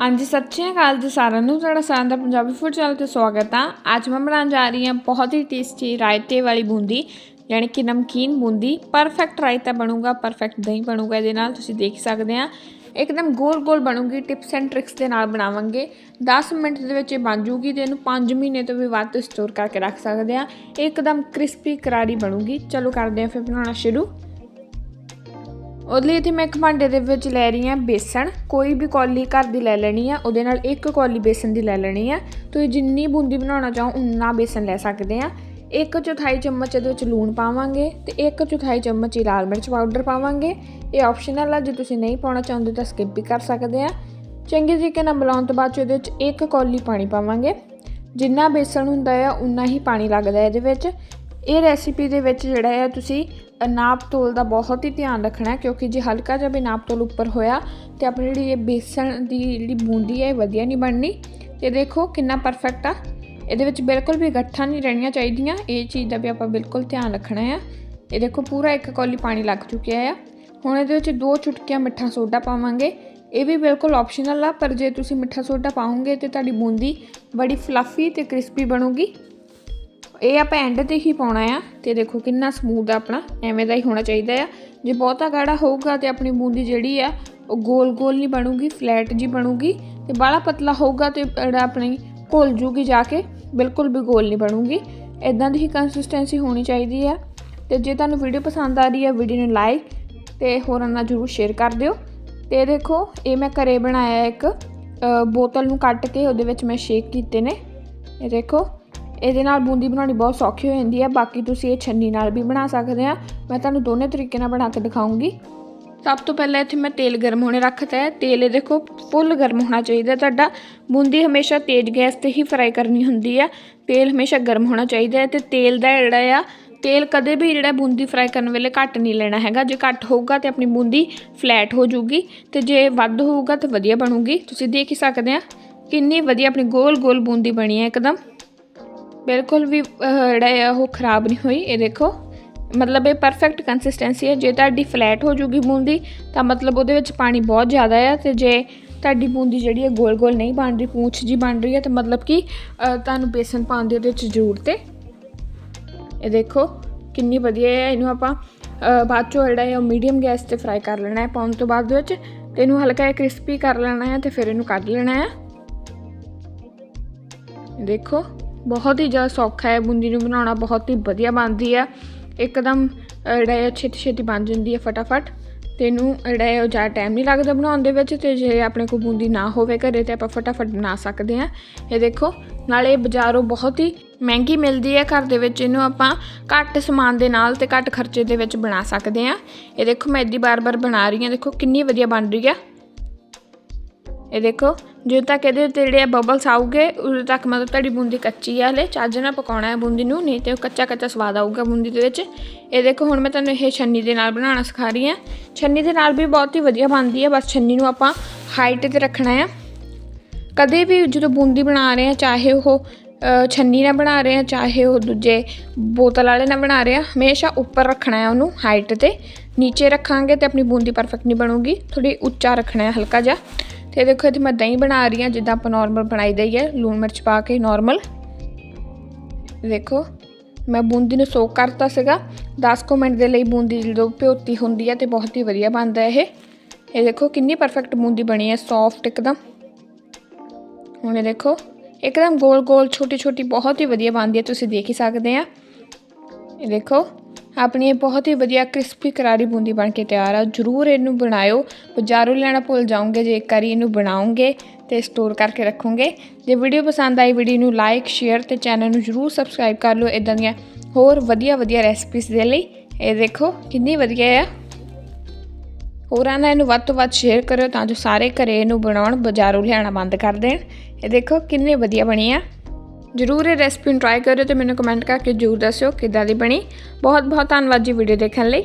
ਹਾਂਜੀ, ਸਤਿ ਸ਼੍ਰੀ ਅਕਾਲ ਜੀ ਸਾਰਿਆਂ ਨੂੰ। ਤੁਹਾਡਾ ਸਾਰਿਆਂ ਦਾ ਪੰਜਾਬੀ ਫੂਡ ਚੈਨਲ ਤੇ ਸਵਾਗਤ ਆ। ਅੱਜ ਮੈਂ ਬਣਾਉਣ ਜਾ ਰਹੀ ਹਾਂ ਬਹੁਤ ਹੀ ਟੇਸਟੀ ਰਾਇਤੇ ਵਾਲੀ ਬੂੰਦੀ, ਯਾਨੀ ਕਿ ਨਮਕੀਨ ਬੂੰਦੀ। ਪਰਫੈਕਟ ਰਾਇਤਾ ਬਣੂਗਾ ਪਰਫੈਕਟ ਦਹੀਂ ਬਣੂਗਾ, ਇਹਦੇ ਨਾਲ ਤੁਸੀਂ ਦੇਖ ਸਕਦੇ ਆ। ਇੱਕਦਮ ਗੋਲ ਗੋਲ ਬਣੂਗੀ ਟਿਪਸ ਐਂਡ ਟ੍ਰਿਕਸ ਦੇ ਨਾਲ ਬਣਾਵਾਂਗੇ। 10 ਮਿੰਟ ਦੇ ਵਿੱਚ ਇਹ ਬਣ ਜੂਗੀ ਤੇ ਇਹਨੂੰ 5 ਮਹੀਨੇ ਤੋਂ ਵੀ ਵੱਧ ਤੋਂ ਸਟੋਰ ਕਰਕੇ ਰੱਖ ਸਕਦੇ ਆ। ਇੱਕਦਮ ਕ੍ਰਿਸਪੀ ਕਰਾਰੀ ਬਣੂਗੀ। ਚਲੋ ਕਰਦੇ ਆ ਫਿਰ ਬਣਾਉਣਾ ਸ਼ੁਰੂ। ਉਹਦੇ ਲਈ ਤੇ ਮੈਂ ਇੱਕ ਭਾਂਡੇ ਦੇ ਵਿੱਚ ਲੈ ਰਹੀ ਹਾਂ ਬੇਸਣ। ਕੋਈ ਵੀ ਕੌਲੀ ਘਰ ਦੀ ਲੈ ਲੈਣੀ ਆ, ਉਹਦੇ ਨਾਲ ਇੱਕ ਕੌਲੀ ਬੇਸਣ ਦੀ ਲੈ ਲੈਣੀ ਆ। ਤੁਸੀਂ ਜਿੰਨੀ ਬੂੰਦੀ ਬਣਾਉਣਾ ਚਾਹੋ, ਉਨਾ ਬੇਸਣ ਲੈ ਸਕਦੇ ਆ। ਇੱਕ ਚੌਥਾਈ ਚਮਚ ਇਹਦੇ ਵਿੱਚ ਲੂਣ ਪਾਵਾਂਗੇ ਤੇ ਇੱਕ ਚੌਥਾਈ ਚਮਚ ਹੀ ਲਾਲ ਮਿਰਚ ਪਾਊਡਰ ਪਾਵਾਂਗੇ। ਇਹ ਆਪਸ਼ਨਲ ਆ, ਜੇ ਤੁਸੀਂ ਨਹੀਂ ਪਾਉਣਾ ਚਾਹੁੰਦੇ ਤਾਂ ਸਕਿਪ ਵੀ ਕਰ ਸਕਦੇ ਆ। ਚੰਗੇ ਤਰੀਕੇ ਨਾਲ ਮਿਲਾਉਣ ਤੋਂ ਬਾਅਦ 'ਚ ਇਹਦੇ ਵਿੱਚ ਇੱਕ ਕੌਲੀ ਪਾਣੀ ਪਾਵਾਂਗੇ। ਜਿੰਨਾ ਬੇਸਣ ਹੁੰਦਾ ਆ, ਉਨਾ ਹੀ ਪਾਣੀ ਲੱਗਦਾ ਇਹਦੇ ਵਿੱਚ। ਇਹ ਰੈਸਿਪੀ ਦੇ ਵਿੱਚ ਜਿਹੜਾ ਹੈ, ਤੁਸੀਂ ਨਾਪ ਤੋਲ ਦਾ ਬਹੁਤ ਹੀ ਧਿਆਨ ਰੱਖਣਾ ਹੈ, ਕਿਉਂਕਿ ਜੇ ਹਲਕਾ ਜਿਹਾ ਵੀ ਨਾਪ ਤੋਲ ਉੱਪਰ ਹੋਇਆ ਤੇ ਆਪਣੀ ਜਿਹੜੀ ਇਹ ਬੇਸਣ ਦੀ ਜਿਹੜੀ ਬੂੰਦੀ ਹੈ, ਇਹ ਵਧੀਆ ਨਹੀਂ ਬਣਨੀ। ਤੇ ਦੇਖੋ ਕਿੰਨਾ ਪਰਫੈਕਟ ਆ। ਇਹਦੇ ਵਿੱਚ ਬਿਲਕੁਲ ਵੀ ਗੱਠਾਂ ਨਹੀਂ ਰਹਿਣੀਆਂ ਚਾਹੀਦੀਆਂ। ਇਹ ਚੀਜ਼ ਦਾ ਵੀ ਆਪਾਂ ਬਿਲਕੁਲ ਧਿਆਨ ਰੱਖਣਾ ਹੈ। ਇਹ ਦੇਖੋ ਪੂਰਾ ਇੱਕ ਕੌਲੀ ਪਾਣੀ ਲੱਗ ਚੁੱਕਿਆ ਆ। ਹੁਣ ਇਹਦੇ ਵਿੱਚ ਦੋ ਚੁਟਕੀਆਂ ਮਿੱਠਾ ਸੋਡਾ ਪਾਵਾਂਗੇ। ਇਹ ਵੀ ਬਿਲਕੁਲ ਆਪਸ਼ਨਲ ਆ, ਪਰ ਜੇ ਤੁਸੀਂ ਮਿੱਠਾ ਸੋਡਾ ਪਾਓਗੇ ਤੇ ਤੁਹਾਡੀ ਬੂੰਦੀ ਬੜੀ ਫਲੱਫੀ ਤੇ ਕ੍ਰਿਸਪੀ ਬਣੂਗੀ। ਇਹ ਆਪਾਂ ਐਂਡ ਤੇ ਹੀ ਪਾਉਣਾ ਆ ਤੇ ਦੇਖੋ ਕਿੰਨਾ ਸਮੂਥ ਆ ਆਪਣਾ, ਐਵੇਂ ਦਾ ਹੀ ਹੋਣਾ ਚਾਹੀਦਾ ਆ। ਜੇ ਬਹੁਤਾ ਗਾੜਾ ਹੋਊਗਾ ਤੇ ਆਪਣੀ ਬੂੰਦੀ ਜਿਹੜੀ ਆ, ਉਹ ਗੋਲ ਗੋਲ ਨਹੀਂ ਬਣੂਗੀ ਫਲੈਟ ਜੀ ਬਣੂਗੀ ਤੇ ਬਾਲਾ ਪਤਲਾ ਹੋਊਗਾ ਤੇ ਜਿਹੜਾ ਆਪਣੀ ਘੁਲ ਜੂਗੀ ਜਾ ਕੇ, ਬਿਲਕੁਲ ਵੀ ਗੋਲ ਨਹੀਂ ਬਣੂਗੀ। ਇਦਾਂ ਦੀ ਹੀ ਕੰਸਿਸਟੈਂਸੀ ਹੋਣੀ ਚਾਹੀਦੀ ਆ। ਤੇ ਜੇ ਤੁਹਾਨੂੰ ਵੀਡੀਓ ਪਸੰਦ ਆ ਰਹੀ ਹੈ ਵੀਡੀਓ ਨੂੰ ਲਾਈਕ ਤੇ ਹੋਰਾਂ ਨਾਲ ਜਰੂਰ ਸ਼ੇਅਰ ਕਰ ਦਿਓ। ਤੇ ਦੇਖੋ, ਇਹ ਮੈਂ ਘਰੇ ਬਣਾਇਆ ਇੱਕ ਬੋਤਲ ਨੂੰ ਕੱਟ ਕੇ ਉਹਦੇ ਵਿੱਚ ਮੈਂ ਸ਼ੇਕ ਕੀਤੇ ਨੇ। ਇਹ ਦੇਖੋ ਇਹਦੇ ਨਾਲ ਬੂੰਦੀ ਬਣਾਉਣੀ ਬਹੁਤ ਸੌਖੀ ਹੋ ਜਾਂਦੀ ਹੈ। ਬਾਕੀ ਤੁਸੀਂ ਇਹ ਛੰਨੀ ਨਾਲ ਵੀ ਬਣਾ ਸਕਦੇ ਆ। ਮੈਂ ਤੁਹਾਨੂੰ ਦੋਨੇ ਤਰੀਕੇ ਨਾਲ ਬਣਾ ਕੇ ਦਿਖਾਉਂਗੀ। ਸਭ ਤੋਂ ਪਹਿਲਾਂ ਇੱਥੇ ਮੈਂ ਤੇਲ ਗਰਮ ਹੋਣੇ ਰੱਖਤਾ ਹੈ। ਤੇਲ ਇਹ ਦੇਖੋ ਫੁੱਲ ਗਰਮ ਹੋਣਾ ਚਾਹੀਦਾ ਤੁਹਾਡਾ ਬੂੰਦੀ ਹਮੇਸ਼ਾ ਤੇਜ਼ ਗੈਸ ਤੇ ਹੀ ਫਰਾਈ ਕਰਨੀ ਹੁੰਦੀ ਹੈ। ਤੇਲ ਹਮੇਸ਼ਾ ਗਰਮ ਹੋਣਾ ਚਾਹੀਦਾ ਹੈ ਤੇ ਤੇਲ ਦਾ ਜਿਹੜਾ ਆ, ਤੇਲ ਕਦੇ ਵੀ ਜਿਹੜਾ ਬੂੰਦੀ ਫਰਾਈ ਕਰਨ ਵੇਲੇ ਘੱਟ ਨਹੀਂ ਲੈਣਾ ਹੈਗਾ। ਜੇ ਘੱਟ ਹੋਊਗਾ ਤੇ ਆਪਣੀ ਬੂੰਦੀ ਫਲੈਟ ਹੋ ਜਾਊਗੀ ਤੇ ਜੇ ਵੱਧ ਹੋਊਗਾ ਤਾਂ ਵਧੀਆ ਬਣੂਗੀ। ਤੁਸੀਂ ਦੇਖ ਹੀ ਸਕਦੇ ਆ ਕਿੰਨੀ ਵਧੀਆ ਆਪਣੀ ਗੋਲ ਗੋਲ ਬੂੰਦੀ ਬਣੀ ਹੈ ਇੱਕਦਮ। ਬਿਲਕੁਲ ਵੀ ਜਿਹੜਾ ਆ, ਉਹ ਖਰਾਬ ਨਹੀਂ ਹੋਈ। ਇਹ ਦੇਖੋ, ਮਤਲਬ ਇਹ ਪਰਫੈਕਟ ਕੰਸਿਸਟੈਂਸੀ ਹੈ। ਜੇ ਤੁਹਾਡੀ ਫਲੈਟ ਹੋ ਜੂਗੀ ਬੂੰਦੀ, ਤਾਂ ਮਤਲਬ ਉਹਦੇ ਵਿੱਚ ਪਾਣੀ ਬਹੁਤ ਜ਼ਿਆਦਾ ਹੈ ਤੇ ਜੇ ਤੁਹਾਡੀ ਬੂੰਦੀ ਜਿਹੜੀ ਹੈ ਗੋਲ ਗੋਲ ਨਹੀਂ ਬਣ ਰਹੀ, ਪੂੰਛ ਜੀ ਬਣ ਰਹੀ ਹੈ, ਤਾਂ ਮਤਲਬ ਕਿ ਤੁਹਾਨੂੰ ਬੇਸਨ ਪਾਉਣ ਦੀ ਉਹਦੇ ਵਿੱਚ ਜ਼ਰੂਰਤ ਹੈ। ਇਹ ਦੇਖੋ, ਕਿੰਨੀ ਵਧੀਆ ਹੈ। ਇਹਨੂੰ ਆਪਾਂ ਬਾਅਦ ਚੋਂ ਜਿਹੜਾ ਹੈ ਉਹ ਮੀਡੀਅਮ ਗੈਸ ਤੇ ਫਰਾਈ ਕਰ ਲੈਣਾ ਹੈ ਪਾਉਣ ਤੋਂ ਬਾਅਦ ਵਿੱਚ। ਤੇ ਇਹਨੂੰ ਹਲਕਾ ਜਿਹਾ ਕ੍ਰਿਸਪੀ ਕਰ ਲੈਣਾ ਹੈ ਤੇ ਫਿਰ ਇਹਨੂੰ ਕੱਢ ਲੈਣਾ ਹੈ। ਦੇਖੋ ਬਹੁਤ ਹੀ ਜ਼ਿਆਦਾ ਸੌਖਾ ਹੈ ਬੂੰਦੀ ਨੂੰ ਬਣਾਉਣਾ ਬਹੁਤ ਹੀ ਵਧੀਆ ਬਣਦੀ ਹੈ। ਇੱਕਦਮ ਅਹ, ਜਿਹੜਾ ਹੈ ਛੇਤੀ ਛੇਤੀ ਬਣ ਜਾਂਦੀ ਹੈ ਫਟਾਫਟ। ਤੇ ਇਹਨੂੰ ਜਿਹੜਾ ਹੈ ਉਹ ਜ਼ਿਆਦਾ ਟਾਈਮ ਨਹੀਂ ਲੱਗਦਾ ਬਣਾਉਣ ਦੇ ਵਿੱਚ ਤੇ ਜੇ ਆਪਣੇ ਕੋਲ ਬੂੰਦੀ ਨਾ ਹੋਵੇ ਘਰੇ ਤੇ ਆਪਾਂ ਫਟਾਫਟ ਬਣਾ ਸਕਦੇ ਹਾਂ। ਇਹ ਦੇਖੋ ਨਾਲੇ ਇਹ ਬਾਜ਼ਾਰੋਂ ਬਹੁਤ ਹੀ ਮਹਿੰਗੀ ਮਿਲਦੀ ਹੈ ਘਰ ਦੇ ਵਿੱਚ ਇਹਨੂੰ ਆਪਾਂ ਘੱਟ ਸਮਾਨ ਦੇ ਨਾਲ ਤੇ ਘੱਟ ਖਰਚੇ ਦੇ ਵਿੱਚ ਬਣਾ ਸਕਦੇ ਹਾਂ। ਇਹ ਦੇਖੋ ਮੈਂ ਇੱਦੀ ਬਾਰ-ਬਾਰ ਬਣਾ ਰਹੀ ਹਾਂ ਦੇਖੋ ਕਿੰਨੀ ਵਧੀਆ ਬਣ ਰਹੀ ਹੈ। ਇਹ ਦੇਖੋ ਜਦੋਂ ਤੱਕ ਇਹਦੇ ਉੱਤੇ ਜਿਹੜੇ ਆ ਬਬਲਸ ਆਉਗੇ ਉਦੋਂ ਤੱਕ ਮਤਲਬ ਤੁਹਾਡੀ ਬੂੰਦੀ ਕੱਚੀ ਆ ਹਲੇ ਚੱਜ ਨਾਲ ਪਕਾਉਣਾ ਹੈ ਬੂੰਦੀ ਨੂੰ ਨਹੀਂ ਤੇ ਉਹ ਕੱਚਾ ਕੱਚਾ ਸਵਾਦ ਆਊਗਾ ਬੂੰਦੀ ਦੇ ਵਿੱਚ। ਇਹ ਦੇਖੋ ਹੁਣ ਮੈਂ ਤੁਹਾਨੂੰ ਇਹ ਛੰਨੀ ਦੇ ਨਾਲ ਬਣਾਉਣਾ ਸਿਖਾ ਰਹੀ ਹਾਂ। ਛੰਨੀ ਦੇ ਨਾਲ ਵੀ ਬਹੁਤ ਹੀ ਵਧੀਆ ਬਣਦੀ ਹੈ ਬਸ ਛੰਨੀ ਨੂੰ ਆਪਾਂ ਹਾਈਟ ਤੇ ਰੱਖਣਾ ਹੈ ਕਦੇ ਵੀ ਜਦੋਂ ਬੂੰਦੀ ਬਣਾ ਰਹੇ ਆ ਚਾਹੇ ਉਹ ਅ, ਛੰਨੀ ਨਾਲ ਬਣਾ ਰਹੇ ਆ ਚਾਹੇ ਉਹ ਦੂਜੇ ਬੋਤਲ ਵਾਲੇ ਨਾਲ ਬਣਾ ਰਹੇ ਆ ਹਮੇਸ਼ਾ ਉੱਪਰ ਰੱਖਣਾ ਹੈ ਉਹਨੂੰ ਹਾਈਟ ਤੇ। ਨੀਚੇ ਰੱਖਾਂਗੇ ਤੇ ਆਪਣੀ ਬੂੰਦੀ ਪਰਫੈਕਟ ਨਹੀਂ ਬਣੂਗੀ। ਥੋੜੀ ਉੱਚਾ ਰੱਖਣਾ ਹੈ ਹਲਕਾ ਜਿਹਾ। ਤੇ ਦੇਖੋ ਇੱਥੇ ਮੈਂ ਦਹੀਂ ਬਣਾ ਰਹੀ ਹਾਂ, ਜਿੱਦਾਂ ਆਪਾਂ ਨਾਰਮਲ ਬਣਾਈ ਦਈ ਹੈ ਲੂਣ ਮਿਰਚ ਪਾ ਕੇ ਨਾਰਮਲ ਦੇਖੋ, ਮੈਂ ਬੂੰਦੀ ਨੂੰ ਸੋਕ ਕਰਤਾ ਸੀਗਾ। 10 ਕੁ ਮਿੰਟ ਦੇ ਲਈ ਬੂੰਦੀ ਜਦੋਂ ਭਿਓਤੀ ਹੁੰਦੀ ਹੈ ਤੇ ਬਹੁਤ ਹੀ ਵਧੀਆ ਬਣਦਾ ਇਹ। ਇਹ ਦੇਖੋ ਕਿੰਨੀ ਪਰਫੈਕਟ ਬੂੰਦੀ ਬਣੀ ਹੈ ਸੌਫਟ ਇੱਕਦਮ। ਹੁਣ ਇਹ ਦੇਖੋ, ਇੱਕਦਮ ਗੋਲ ਗੋਲ ਛੋਟੀ ਛੋਟੀ ਬਹੁਤ ਹੀ ਵਧੀਆ ਬਣਦੀ ਹੈ, ਤੁਸੀਂ ਦੇਖ ਹੀ ਸਕਦੇ ਆ ਇਹ ਦੇਖੋ ਆਪਣੀ ਇਹ ਬਹੁਤ ਹੀ ਵਧੀਆ ਕ੍ਰਿਸਪੀ ਕਰਾਰੀ ਬੂੰਦੀ ਬਣ ਕੇ ਤਿਆਰ ਆ। ਜਰੂਰ ਇਹਨੂੰ ਬਣਾਇਓ। ਬਾਜ਼ਾਰੋਂ ਲੈਣਾ ਭੁੱਲ ਜਾਓਗੇ, ਜੇ ਇੱਕ ਵਾਰੀ ਇਹਨੂੰ ਬਣਾਉਂਗੇ ਤੇ ਸਟੋਰ ਕਰਕੇ ਰੱਖੋਗੇ। ਜੇ ਵੀਡੀਓ ਪਸੰਦ ਆਈ, ਵੀਡੀਓ ਨੂੰ ਲਾਈਕ ਸ਼ੇਅਰ ਤੇ ਚੈਨਲ ਨੂੰ ਜਰੂਰ ਸਬਸਕ੍ਰਾਈਬ ਕਰ ਲਓ ਇਦਾਂ ਦੀਆਂ ਹੋਰ ਵਧੀਆ ਵਧੀਆ ਰੈਸਪੀਜ਼ ਦੇ ਲਈ। ਇਹ ਦੇਖੋ ਕਿੰਨੀ ਵਧੀਆ ਆ। ਹੋਰਾਂ ਨਾਲ ਇਹਨੂੰ ਵੱਧ ਤੋਂ ਵੱਧ ਸ਼ੇਅਰ ਕਰਿਓ ਤਾਂ ਜੋ ਸਾਰੇ ਘਰੇ ਇਹਨੂੰ ਬਣਾਉਣ, ਬਾਜ਼ਾਰੋਂ ਲਿਆਉਣਾ ਬੰਦ ਕਰ ਦੇਣ। ਇਹ ਦੇਖੋ ਕਿੰਨੀ ਵਧੀਆ ਬਣੀ ਆ। ਜਰੂਰ ਇਹ ਰੈਸਪੀ ਨੂੰ ਟਰਾਈ ਕਰਿਓ ਤੇ ਮੈਨੂੰ ਕਮੈਂਟ ਕਰਕੇ ਜਰੂਰ ਦੱਸਿਓ ਕਿੱਦਾਂ ਦੀ ਬਣੀ। ਬਹੁਤ ਬਹੁਤ ਧੰਨਵਾਦ ਜੀ ਵੀਡੀਓ ਦੇਖਣ ਲਈ।